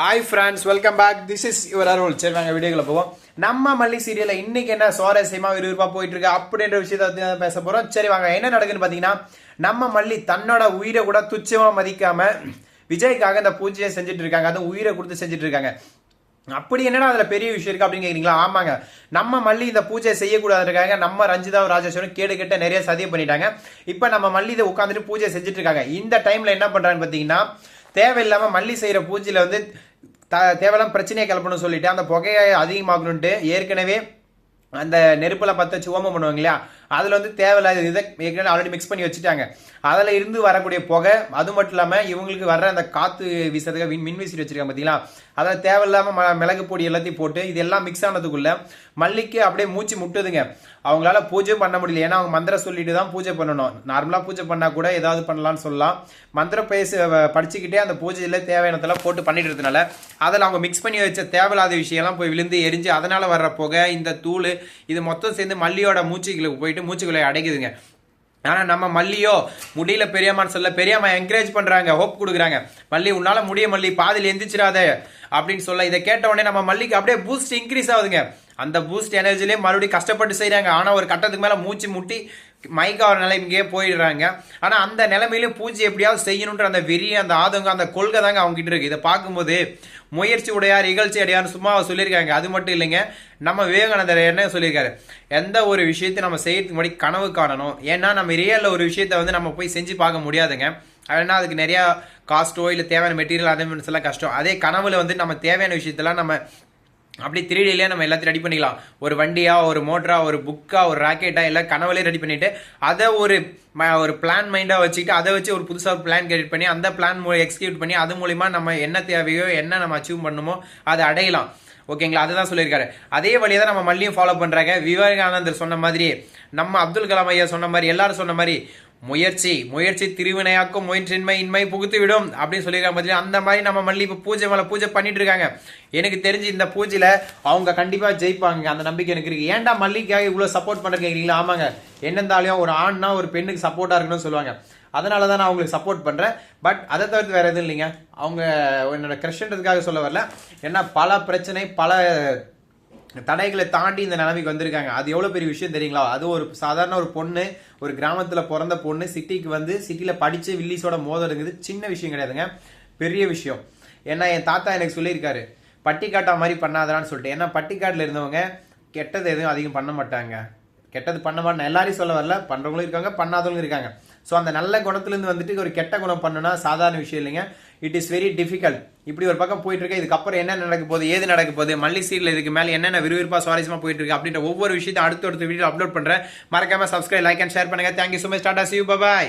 Hi friends welcome back this is your Arul சரி நாங்கள் வீடியோக்குள்ள போவோம். நம்ம மல்லி சீரியலில் இன்னைக்கு என்ன சுவாரஸ்யமாக விறுவிறுப்பாக போயிட்டு இருக்கு அப்படின்ற விஷயத்தை பற்றி தான் பேச போகிறோம் சரி வாங்க என்ன நடக்குதுன்னு பார்த்தீங்கன்னா நம்ம மல்லி தன்னோட உயிரை கூட துச்சமாக மதிக்காம விஜய்க்காக இந்த பூஜையை செஞ்சுட்டு இருக்காங்க. அதுவும் உயிரை கொடுத்து செஞ்சுட்டு இருக்காங்க. அப்படி என்னடா அதுல பெரிய விஷயம் இருக்கு அப்படின்னு கேக்குறீங்களா? ஆமாங்க. நம்ம மல்லி இந்த பூஜை செய்யக்கூடாதுக்காக நம்ம ரஞ்சிதா ராஜேஸ்வரன் கேடு கெட்ட நிறைய சதியம் பண்ணிட்டாங்க. இப்ப நம்ம மல்லி இதை உட்காந்துட்டு பூஜை செஞ்சுட்டு இருக்காங்க. இந்த டைம்ல என்ன பண்றாங்கன்னு பாத்தீங்கன்னா தேவையில்லாமல் மல்லி செய்கிற பூஜையில் வந்து த தேவையில்லாம பிரச்சனையை கிளப்பணும்னு சொல்லிட்டு அந்த புகையை அதிகமாகணுன்ட்டு ஏற்கனவே அந்த நெருப்பில் பற்ற வச்சு ஓமம் பண்ணுவாங்க இல்லையா? அதில் வந்து தேவையில்லாத இதை ஏற்கனவே ஆல்ரெடி மிக்ஸ் பண்ணி வச்சுட்டாங்க. அதில் இருந்து வரக்கூடிய புகை அது மட்டும் இல்லாமல் இவங்களுக்கு வர்ற அந்த காற்று வீசுறதுக்கு மின் மின் வீசிட்டு வச்சுருக்காங்க பார்த்தீங்களா அதில் தேவையில்லாமல் ம- மிளகு பொடி எல்லாத்தையும் போட்டு இதெல்லாம் மிக்ஸ் ஆனதுக்குள்ள மல்லிக்கு அப்படியே மூச்சு முட்டுதுங்க. அவங்களால பூஜை பண்ண முடியல. ஏன்னா அவங்க மந்திரம் சொல்லிட்டு தான் பூஜை பண்ணணும். நார்மலாக பூஜை பண்ணால் கூட ஏதாவது பண்ணலாம்னு சொல்லலாம். மந்திரம் பேச படிச்சுக்கிட்டே அந்த பூஜையில் தேவையானதெல்லாம் போட்டு பண்ணிட்டு இருந்தனால அதில் அவங்க மிக்ஸ் பண்ணி வச்ச தேவையில்லாத விஷயம்லாம் போய் விழுந்து எரிஞ்சு அதனால் வர்ற புகை இந்த தூள் இது மொத்தம் சேர்ந்து மல்லியோட மூச்சுக்குள்ளே போயிட்டு மூச்சுக்குள்ளே அடைக்குதுங்க. ஆனால் நம்ம மல்லியோ முடியல பெரியம்மான்னு சொல்ல பெரியம்மா என்கரேஜ் பண்ணுறாங்க ஹோப் கொடுக்குறாங்க. மல்லி உன்னால் முடிய மல்லி பாதியில் எந்திரிச்சிடாத அப்படின்னு சொல்ல இதை கேட்ட உடனே நம்ம மல்லிக்கு அப்படியே பூஸ்ட் இன்க்ரீஸ் ஆகுதுங்க. அந்த பூஸ்ட் எனர்ஜிலே மறுபடியும் கஷ்டப்பட்டு செய்கிறாங்க ஆனால் ஒரு கட்டத்துக்கு மேலே மூச்சு முட்டி மைக்கார நிலைமைக்கே போயிடுறாங்க. ஆனால் அந்த நிலைமையிலும் பூஜை எப்படியாவது செய்யணுன்ற அந்த வெறி அந்த ஆதங்கம் அந்த கொள்கை தாங்க அவங்க கிட்ட இருக்கு. இதை பார்க்கும்போது முயற்சி உடையார் இகழ்ச்சி அடையார்னு சும்மா சொல்லியிருக்காங்க. அது மட்டும் இல்லைங்க. நம்ம விவேகானந்தர் என்ன சொல்லியிருக்காரு? எந்த ஒரு விஷயத்தை நம்ம செய்யறதுக்கு முன்னாடி கனவு காணணும். ஏன்னா நம்ம ரியலில் ஒரு விஷயத்த வந்து நம்ம போய் செஞ்சு பார்க்க முடியாதுங்க. ஏன்னா அதுக்கு நிறையா காஸ்ட்டோ இல்லை தேவையான மெட்டீரியல் அரேஞ்ச்மெண்ட்ஸ் எல்லாம் கஷ்டம். அதே கனவுல வந்து நம்ம தேவையான விஷயத்தெல்லாம் நம்ம அப்படி த்ரீடிலே நம்ம எல்லாத்தையும் ரெடி பண்ணிக்கலாம். ஒரு வண்டியாக ஒரு மோட்டராக ஒரு புக்காக ஒரு ராக்கெட்டாக எல்லாம் கனவுலேயே ரெடி பண்ணிவிட்டு அதை ஒரு ஒரு பிளான் மைண்டாக வச்சுக்கிட்டு அதை வச்சு ஒரு புதுசாக ஒரு பிளான் கிரியேட் பண்ணி அந்த பிளான் எக்ஸிக்யூட் பண்ணி அது மூலிமா நம்ம என்ன தேவையோ என்ன நம்ம அச்சீவ் பண்ணுமோ அதை அடையலாம். ஓகேங்களா அதுதான் சொல்லியிருக்காரு. அதே வழியை தான் நம்ம மல்லியும் ஃபாலோ பண்ணுறாங்க விவேகானந்தர் சொன்ன மாதிரி நம்ம அப்துல் கலாம் ஐயா சொன்ன மாதிரி எல்லாரும் சொன்ன மாதிரி முயற்சி முயற்சி திருவினையாக்கும் முயற்சின்மை இன்மை புகுத்து விடும் அப்படின்னு சொல்லியிருக்காங்க பார்த்தீங்கன்னா அந்த மாதிரி நம்ம மல்லி இப்போ பூஜை மேலே பூஜை பண்ணிட்டு இருக்காங்க. எனக்கு தெரிஞ்சு இந்த பூஜையில் அவங்க கண்டிப்பாக ஜெயிப்பாங்க. அந்த நம்பிக்கை எனக்கு இருக்கு. ஏன்டா மல்லிக்காக இவ்வளோ சப்போர்ட் பண்ற கேக்குறீங்களா ஆமாங்க. என்னந்தாலையும் ஒரு ஆண்னா ஒரு பெண்ணுக்கு சப்போர்ட்டாக இருக்கணும்னு சொல்லுவாங்க. அதனால தான் நான் அவங்களுக்கு சப்போர்ட் பண்ணுறேன் பட் அதை தவிர்த்து வேறு எதுவும் இல்லைங்க. அவங்க என்னோட கிரஷன்றதுக்காக சொல்ல வரல. ஏன்னா பல பிரச்சனை பல தடைகளை தாண்டி இந்த நிலைமைக்கு வந்திருக்காங்க. அது எவ்வளோ பெரிய விஷயம் தெரியுங்களா? அது ஒரு சாதாரண ஒரு பொண்ணு ஒரு கிராமத்தில் பிறந்த பொண்ணு சிட்டிக்கு வந்து சிட்டியில் படித்து வில்லிஸோட மோதலுங்கிறது சின்ன விஷயம் கிடையாதுங்க. பெரிய விஷயம். ஏன்னா என் தாத்தா எனக்கு சொல்லியிருக்காரு பட்டிக்காட்டா மாதிரி பண்ணாதான்னு சொல்லிட்டு. ஏன்னா பட்டிக்காட்டில் இருந்தவங்க கெட்டது எதுவும் அதிகம் பண்ண மாட்டாங்க. கெட்டது பண்ண மாட்டேன் எல்லாரையும் சொல்ல வரல. பண்ணுறவங்களும் இருக்காங்க பண்ணாதவங்களும் இருக்காங்க. ஸோ அந்த நல்ல குணத்துலேருந்து வந்துட்டு ஒரு கெட்ட குணம் பண்ணுன்னா சாதாரண விஷயம் இல்லைங்க. இட் இஸ் வெரி டிஃபிகல்ட் இப்படி ஒரு பக்கம் போயிட்டு இருக்கு இதுக்கப்புறம் என்ன நடக்க போகுது ஏது நடக்க போகுது மல்லி சீரியல் இதுக்கு மேலே என்னென்ன விறுவிறுப்பாக சுவாரஸ்யமாக போயிட்டு இருக்கு அப்படின்ற ஒவ்வொரு விஷயத்தையும் அடுத்த அடுத்த வீடியோ அப்லோட் பண்ணுறேன் மறக்காம சப்ஸ்கிரைப் லைக் அண்ட் ஷேர் பண்ணுங்க. Thank you so much tata see you bye